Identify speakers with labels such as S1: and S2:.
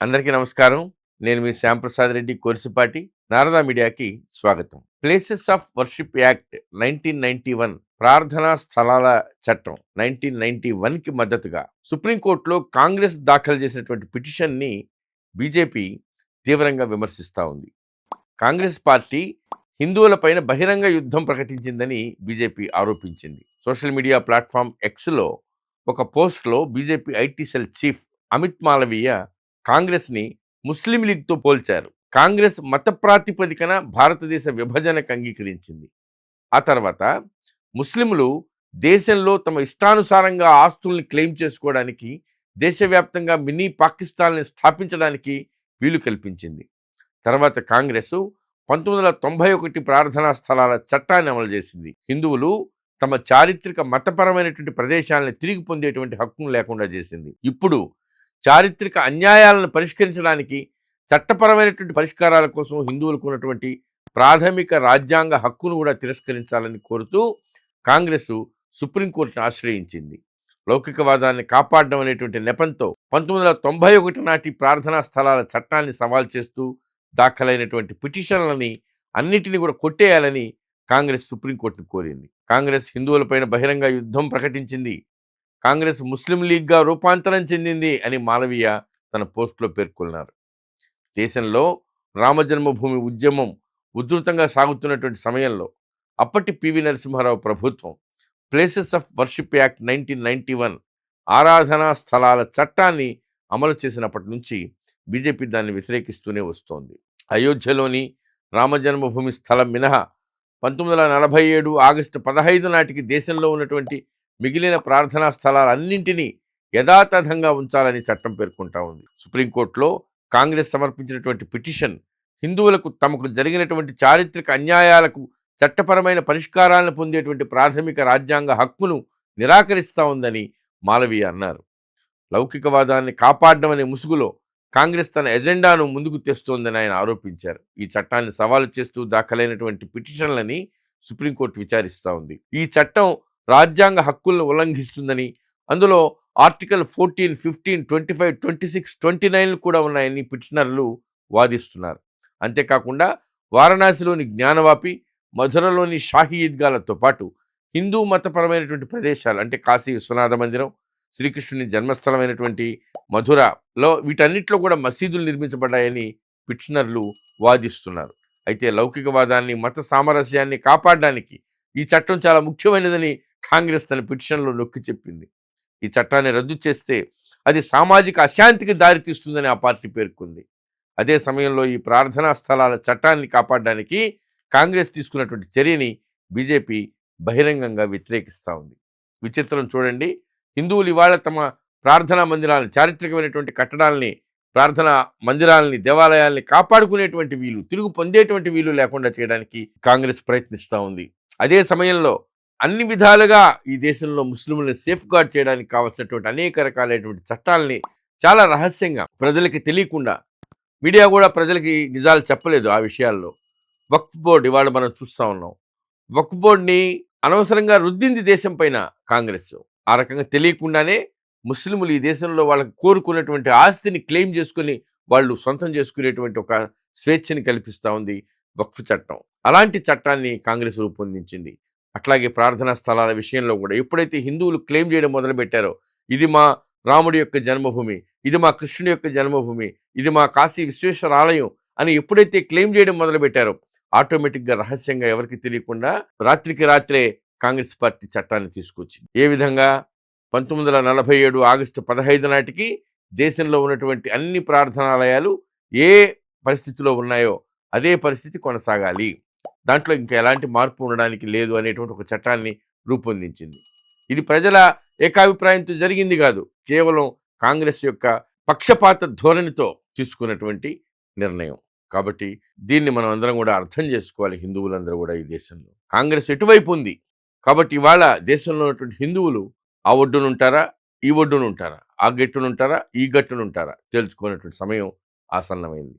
S1: అందరికీ నమస్కారం. నేను మీ శ్యాంప్రసాద్ రెడ్డి కోరిసిపాటి నారదా మీడియాకి స్వాగతం. Places of worship act nineteen ninety one ప్రార్థనా స్థలాల చట్టం నైన్టీన్ నైన్టీ వన్కి మద్దతుగా సుప్రీంకోర్టులో కాంగ్రెస్ దాఖలు చేసినటువంటి పిటిషన్ని బీజేపీ తీవ్రంగా విమర్శిస్తూ ఉంది. కాంగ్రెస్ పార్టీ హిందువులపైన బహిరంగ యుద్ధం ప్రకటించిందని బీజేపీ ఆరోపించింది. సోషల్ మీడియా ప్లాట్ఫామ్ ఎక్స్లో ఒక పోస్ట్లో BJP IT cell chief Amit Malviya కాంగ్రెస్ని ముస్లిం లీగ్తో పోల్చారు. కాంగ్రెస్ మత ప్రాతిపదికన భారతదేశ విభజనకు అంగీకరించింది. ఆ తర్వాత ముస్లింలు దేశంలో తమ ఇష్టానుసారంగా ఆస్తుల్ని క్లెయిమ్ చేసుకోవడానికి దేశవ్యాప్తంగా మినీ పాకిస్తాన్ని స్థాపించడానికి వీలు కల్పించింది. తర్వాత కాంగ్రెస్ పంతొమ్మిది వందల తొంభై ఒకటి ప్రార్థనా స్థలాల చట్టాన్ని అమలు చేసింది. హిందువులు తమ చారిత్రక మతపరమైనటువంటి ప్రదేశాలను తిరిగి పొందేటువంటి హక్కును లేకుండా చేసింది. ఇప్పుడు చారిత్రక అన్యాయాలను పరిష్కరించడానికి చట్టపరమైనటువంటి పరిష్కారాల కోసం హిందువులకు ఉన్నటువంటి ప్రాథమిక రాజ్యాంగ హక్కును కూడా తిరస్కరించాలని కోరుతూ కాంగ్రెస్ సుప్రీంకోర్టును ఆశ్రయించింది. లౌకికవాదాన్ని కాపాడడం అనేటువంటి నెపంతో పంతొమ్మిది వందల తొంభై ఒకటి నాటి ప్రార్థనా స్థలాల చట్టాన్ని సవాల్ చేస్తూ దాఖలైనటువంటి పిటిషన్లని అన్నిటిని కూడా కొట్టేయాలని కాంగ్రెస్ సుప్రీంకోర్టును కోరింది. కాంగ్రెస్ హిందువులపైన బహిరంగ యుద్ధం ప్రకటించింది. కాంగ్రెస్ ముస్లిం లీగ్గా రూపాంతరం చెందింది అని మాలవీయ తన పోస్టులో పేర్కొన్నారు. దేశంలో రామజన్మభూమి ఉద్యమం ఉధృతంగా సాగుతున్నటువంటి సమయంలో అప్పటి పివి నరసింహారావు ప్రభుత్వం places of worship act nineteen ninety one ఆరాధనా స్థలాల చట్టాన్ని అమలు చేసినప్పటి నుంచి బీజేపీ దాన్ని వ్యతిరేకిస్తూనే వస్తోంది. అయోధ్యలోని రామజన్మభూమి స్థలం మినహా పంతొమ్మిది వందల నలభై ఏడు ఆగస్టు పదహైదు నాటికి దేశంలో ఉన్నటువంటి మిగిలిన ప్రార్థనా స్థలాలన్నింటినీ యథాతథంగా ఉంచాలని చట్టం పేర్కొంటా ఉంది. సుప్రీంకోర్టులో కాంగ్రెస్ సమర్పించినటువంటి పిటిషన్ హిందువులకు తమకు జరిగినటువంటి చారిత్రక అన్యాయాలకు చట్టపరమైన పరిష్కారాలను పొందేటువంటి ప్రాథమిక రాజ్యాంగ హక్కును నిరాకరిస్తా ఉందని మాలవీయ అన్నారు. లౌకికవాదాన్ని కాపాడడం అనే ముసుగులో కాంగ్రెస్ తన ఎజెండాను ముందుకు తెస్తోందని ఆయన ఆరోపించారు. ఈ చట్టాన్ని సవాలు చేస్తూ దాఖలైనటువంటి పిటిషన్లని సుప్రీంకోర్టు విచారిస్తూ ఉంది. ఈ చట్టం రాజ్యాంగ హక్కులను ఉల్లంఘిస్తుందని అందులో article fourteen fifteen twenty five twenty six twenty నైన్లు కూడా ఉన్నాయని పిటిషనర్లు వాదిస్తున్నారు. అంతేకాకుండా వారణాసిలోని జ్ఞానవాపి మధురలోని షాహీ ఈద్గాలతో పాటు హిందూ మతపరమైనటువంటి ప్రదేశాలు అంటే కాశీ విశ్వనాథ మందిరం శ్రీకృష్ణుని జన్మస్థలమైనటువంటి మధురలో వీటన్నిటిలో కూడా మసీదులు నిర్మించబడ్డాయని పిటిషనర్లు వాదిస్తున్నారు. అయితే లౌకికవాదాన్ని మత సామరస్యాన్ని కాపాడడానికి ఈ చట్టం చాలా ముఖ్యమైనదని కాంగ్రెస్ తన పిటిషన్లో నొక్కి చెప్పింది. ఈ చట్టాన్ని రద్దు చేస్తే అది సామాజిక అశాంతికి దారితీస్తుందని ఆ పార్టీ పేర్కొంది. అదే సమయంలో ఈ ప్రార్థనా స్థలాల చట్టాన్ని కాపాడడానికి కాంగ్రెస్ తీసుకున్నటువంటి చర్యని బీజేపీ బహిరంగంగా వ్యతిరేకిస్తూ ఉంది. విచిత్రం చూడండి. హిందువులు ఇవాళ తమ ప్రార్థనా మందిరాలను చారిత్రకమైనటువంటి కట్టడాలని ప్రార్థనా మందిరాలని దేవాలయాల్ని కాపాడుకునేటువంటి వీలు తిరుగు పొందేటువంటి వీలు లేకుండా చేయడానికి కాంగ్రెస్ ప్రయత్నిస్తూ ఉంది. అదే సమయంలో అన్ని విధాలుగా ఈ దేశంలో ముస్లింలను సేఫ్ గార్డ్ చేయడానికి కావాల్సినటువంటి అనేక రకాలైనటువంటి చట్టాలని చాలా రహస్యంగా ప్రజలకి తెలియకుండా మీడియా కూడా ప్రజలకి నిజాలు చెప్పలేదు ఆ విషయాల్లో. వక్ఫ్ బోర్డు ఇవాళ మనం చూస్తూ ఉన్నాం. వక్ఫ్ బోర్డుని అనవసరంగా రుద్దింది దేశం పైన కాంగ్రెస్. ఆ రకంగా తెలియకుండానే ముస్లింలు ఈ దేశంలో వాళ్ళకి కోరుకున్నటువంటి ఆస్తిని క్లెయిమ్ చేసుకుని వాళ్ళు సొంతం చేసుకునేటువంటి ఒక స్వేచ్ఛని కల్పిస్తూ ఉంది వక్ఫ్ చట్టం. అలాంటి చట్టాన్ని కాంగ్రెస్ రూపొందించింది. అట్లాగే ప్రార్థనా స్థలాల విషయంలో కూడా ఎప్పుడైతే హిందువులు క్లెయిమ్ చేయడం మొదలుపెట్టారో ఇది మా రాముడి యొక్క జన్మభూమి ఇది మా కృష్ణుడి యొక్క జన్మభూమి ఇది మా కాశీ విశ్వేశ్వర ఆలయం అని ఎప్పుడైతే క్లెయిమ్ చేయడం మొదలుపెట్టారో ఆటోమేటిక్గా రహస్యంగా ఎవరికి తెలియకుండా రాత్రికి రాత్రే కాంగ్రెస్ పార్టీ చట్టాన్ని తీసుకొచ్చింది. ఏ విధంగా? పంతొమ్మిది వందల నలభై ఏడు ఆగస్టు పదహైదు నాటికి దేశంలో ఉన్నటువంటి అన్ని ప్రార్థనాలయాలు ఏ పరిస్థితిలో ఉన్నాయో అదే పరిస్థితి కొనసాగాలి. దాంట్లో ఇంకా ఎలాంటి మార్పు ఉండడానికి లేదు అనేటువంటి ఒక చట్టాన్ని రూపొందించింది. ఇది ప్రజల ఏకాభిప్రాయంతో జరిగింది కాదు కేవలం కాంగ్రెస్ యొక్క పక్షపాత ధోరణితో తీసుకున్నటువంటి నిర్ణయం. కాబట్టి దీన్ని మనం అందరం కూడా అర్థం చేసుకోవాలి హిందువులందరూ కూడా ఈ దేశంలో. కాంగ్రెస్ ఎటువైపు ఉంది? కాబట్టి ఇవాళ దేశంలో ఉన్నటువంటి హిందువులు ఆ ఒడ్డునుంటారా ఈ ఒడ్డునుంటారా ఆ గట్టునుంటారా ఈ గట్టునుంటారా? తెలుసుకునేటువంటి సమయం ఆసన్నమైంది.